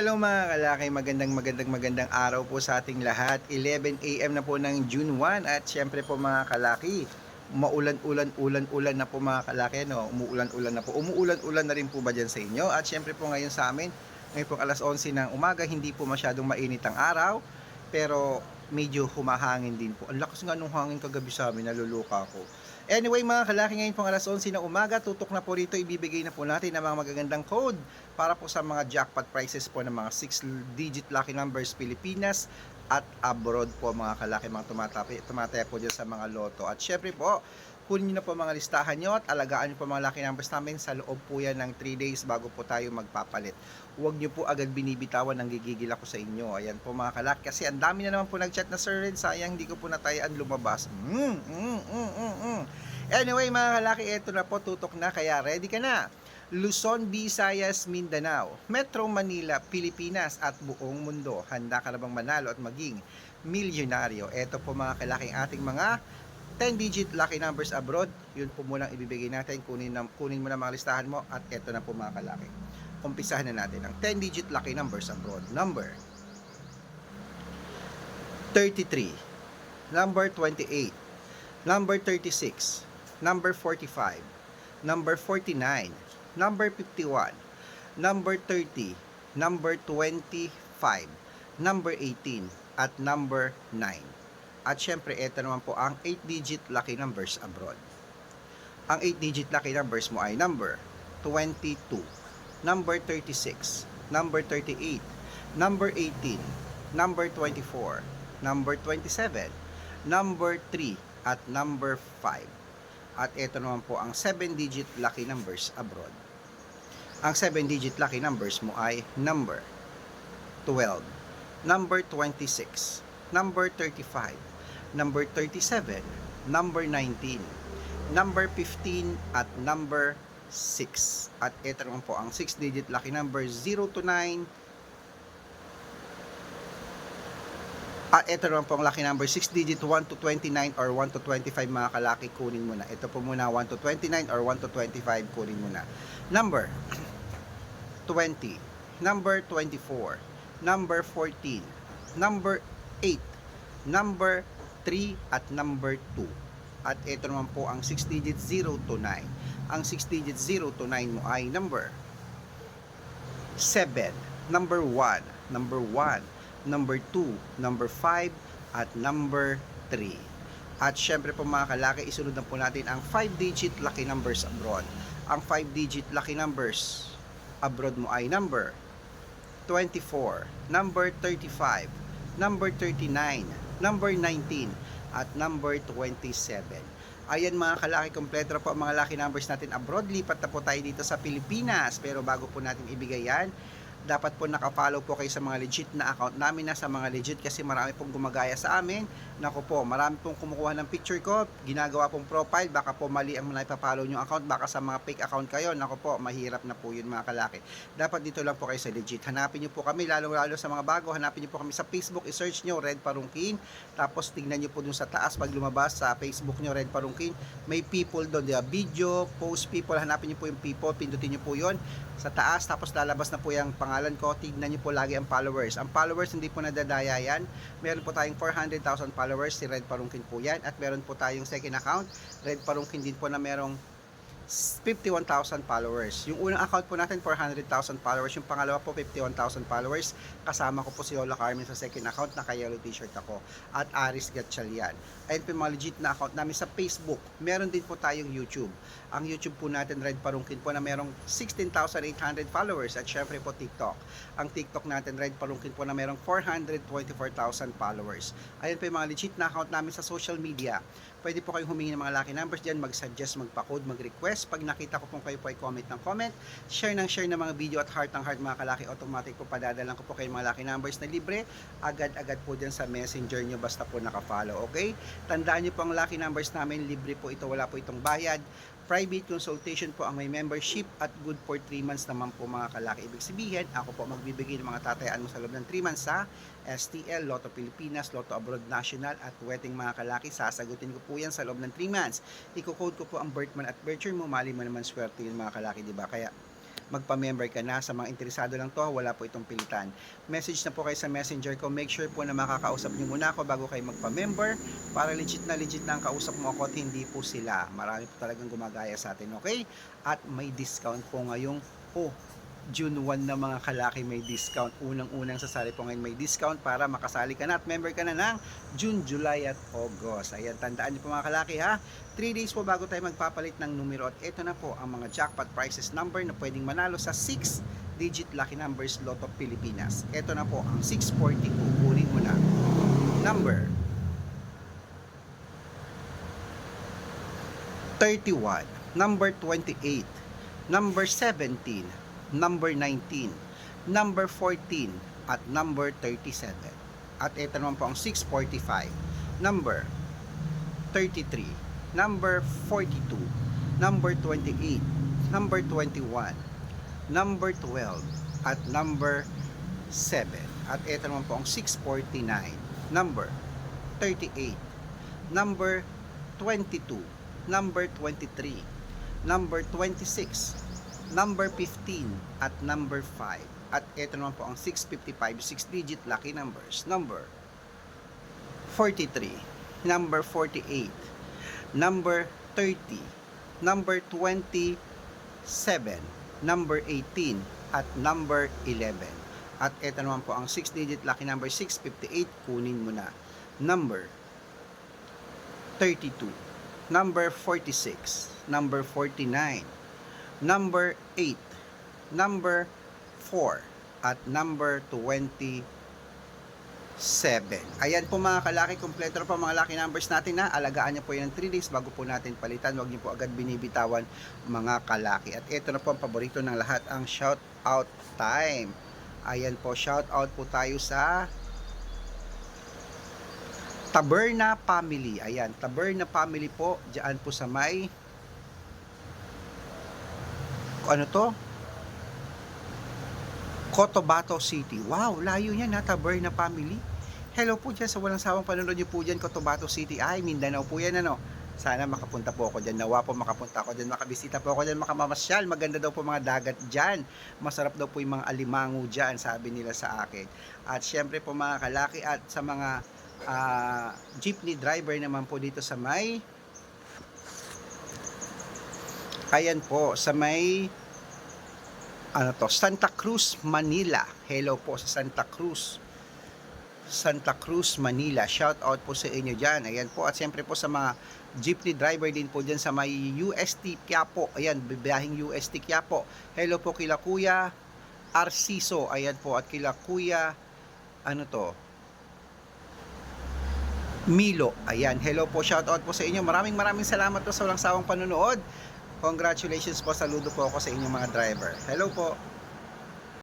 Hello mga kalaki, magandang magandang magandang araw po sa ating lahat. 11 AM na po ng June 1 at syempre po mga kalaki, maulan-ulan ulan-ulan na po mga kalaki no. Umuulan-ulan na po. Umuulan-ulan na rin po ba diyan sa inyo? At syempre po ngayon sa amin, ngayon po alas 11 ng umaga, hindi po masyadong mainit ang araw, pero medyo humahangin din po. Ang lakas nga nung hangin kagabi sa amin, naluluka ako. Anyway mga kalaki, ngayon pong alas 11 ng umaga, tutok na po rito, ibibigay na po natin ang mga magagandang code para po sa mga jackpot prices po ng mga 6-digit lucky numbers Pilipinas at abroad po mga kalaki, mga tumatapi, tumataya po dyan sa mga loto. At syempre po, kunin nyo na po mga listahan nyo at alagaan nyo po mga lucky numbers namin sa loob po yan ng 3 days bago po tayo magpapalit. Huwag nyo po agad binibitawan ng gigigil ako sa inyo. Ayan po mga kalaki. Kasi ang dami na naman po nag-chat na Sir Red. Sayang hindi ko po natayaan lumabas. Mm, mm, mm, mm, mm. Anyway mga kalaki, eto na po. Tutok na. Kaya ready ka na. Luzon, Visayas, Mindanao, Metro Manila, Pilipinas at buong mundo. Handa ka na bang manalo at maging milyonaryo? Eto po mga kalaki ang ating mga 10-digit lucky numbers abroad. Yun po muna ibibigay natin. Kunin, na, kunin mo na mga listahan mo at eto na po mga kalaki umpisahan na natin ang 10-digit lucky numbers abroad. Number 33, number 28, number 36, number 45, number 49, number 51, number 30, number 25, number 18, at number 9. At syempre, ito naman po ang 8-digit lucky numbers abroad. Ang 8-digit lucky numbers mo ay number 22, number 36, number 38, number 18, number 24, number 27, number 3, at number 5. At ito naman po ang 7-digit lucky numbers abroad. Ang 7-digit lucky numbers mo ay number 12, number 26, number 35, number 37, number 19, number 15, at number 6. At ito naman po ang 6-digit lucky number 0 to 9. At ito naman po ang lucky number 6-digit 1 to 29 or 1 to 25 mga kalaki kunin mo na. Ito po muna 1 to 29 or 1 to 25 kunin mo na. Number 20, number 24, number 14, number 8, number 3 at number 2. At ito naman po ang 6 digit 0 to 9. Ang 6 digit 0 to 9 mo ay number 7, number 1, number 1, number 2, number 5, at number 3. At syempre po mga kalaki, isunod na po natin ang 5 digit lucky numbers abroad. Ang 5 digit lucky numbers abroad mo ay number 24, number 35, number 39, number 19, at number 27. Ayan mga kalaki, kompleto po ang mga lucky numbers natin abroad. Lipat na po tayo dito sa Pilipinas. Pero bago po natin ibigay yan, dapat po nakafollow po kayo sa mga legit na account namin na sa mga legit kasi marami pong gumagaya sa amin. Nako po, marami pong kumukuha ng picture ko, ginagawa pong profile, baka po mali ang mga ipapollow nyo account, baka sa mga fake account kayo, nako po, mahirap na po yun mga kalaki. Dapat dito lang po kayo sa legit. Hanapin nyo po kami, lalo-lalo sa mga bago, hanapin nyo po kami sa Facebook, i-search nyo Red Parungkin, tapos tignan nyo po dun sa taas pag lumabas sa Facebook nyo Red Parungkin, may people doon, di ba? video, post people, hanapin nyo po yung people, pindutin nyo po yon sa taas, tapos lalabas na po yung pangalan ko, tignan nyo po lagi ang followers. Ang followers hindi po nadadaya yan. Meron po tayong 400,000 followers, si Red Parungkin po yan. At meron po tayong second account, Red Parungkin din po na merong 51,000 followers. Yung unang account po natin, 400,000 followers. Yung pangalawa po, 51,000 followers. Kasama ko po si Lola Carmen sa second account. Naka-yellow t-shirt ako. At Aris Gatchalian. Ayun po yung mga legit na account namin sa Facebook. Meron din po tayong YouTube. Ang YouTube po natin, Red Parungkin po na merong 16,800 followers. At syempre po TikTok. Ang TikTok natin, Red Parungkin po na merong 424,000 followers. Ayun po yung mga legit na account namin sa social media. Pwede po kayong humingi ng mga lucky numbers dyan, mag-suggest, magpa-code, mag-request. Pag nakita ko pong kayo po ay comment ng comment, share ng share ng mga video at heart ng heart mga kalaki, automatic po padadalan ko po kayo mga lucky numbers na libre. Agad-agad po dyan sa messenger nyo basta po nakafollow, okay? Tandaan nyo po ang lucky numbers namin, libre po ito, wala po itong bayad. Private consultation po ang may membership at good for 3 months naman po mga kalaki. Ibig sabihin, ako po magbibigay ng mga tatayaan mo sa loob ng 3 months sa STL, Lotto Pilipinas, Lotto Abroad National at wedding mga kalaki. Sasagutin ko po yan sa loob ng 3 months. Iko-code ko po ang birth month at birth year mo. Mali mo naman swerte yun mga kalaki, di ba? Kaya magpa-member ka na. Sa mga interesado lang to, wala po itong pilitan. Message na po kayo sa messenger ko. Make sure po na makakausap niyo muna ako bago kayo magpa-member para legit na legit na ang kausap mo ako at hindi po sila. Marami po talagang gumagaya sa atin, okay? At may discount po ngayong, oh, June 1 na mga kalaki may discount. Unang-unang sasali po ngayon may discount para makasali ka na at member ka na ng June, July at August. Ayan, tandaan niyo po mga kalaki ha. 3 days po bago tayo magpapalit ng numero at ito na po ang mga jackpot prizes number na pwedeng manalo sa 6 digit lucky numbers Lotto Pilipinas. Ito na po ang 642. Kunin mo na. Number 31, number 28, number 17, number 19, number 14, at number 37. At ito naman po ang 645, number 33, number 42, number 28, number 21, number 12, at number 7. At ito naman po ang 649, number 38, number 22, number 23, number 26, number 15, at number 5. At ito naman po ang 655, 6-digit lucky numbers. Number 43, number 48, number 30, number 27, number 18, at number 11. At ito naman po ang 6-digit lucky number 658, kunin mo na. Number 32, number 46, number 49, number 8, number 4, at number 27. Ayan po mga kalaki, kompleto po mga lucky numbers natin na. Alagaan niyo po yan ng 3 days bago po natin palitan. Huwag niyo po agad binibitawan mga kalaki. At ito na po ang paborito ng lahat, ang shout out time. Ayan po, shout out po tayo sa Taberna Family. Ayan, Taberna Family po, diyan po sa may ano to? Cotabato City. Wow, layo niyan ha, Taberna Family. Hello po dyan sa walang sawang panonood niyo po dyan, Cotabato City. Ay, Mindanao po yan ano. Sana makapunta po ako dyan. Nawa po makapunta ako dyan. Makabisita po ako dyan. Makamamasyal. Maganda daw po mga dagat dyan. Masarap daw po yung mga alimango dyan. Sabi nila sa akin. At syempre po mga kalaki at sa mga ah, jeepney driver naman po dito sa may ayan po sa may ano to Santa Cruz Manila. Hello po sa Santa Cruz. Santa Cruz Manila. Shout out po sa inyo dyan. Ayan po. At siyempre po sa mga jeepney driver din po dyan sa may UST Quiapo. Ayan bibiyahing UST Quiapo. Hello po kila Kuya Arciso. Ayan po. At kila Kuya ano to? Milo. Ayan, hello po, shout out po sa inyo. Maraming maraming salamat po sa walang sawang panonood. Congratulations po, saludo po ako sa inyong mga driver. Hello po.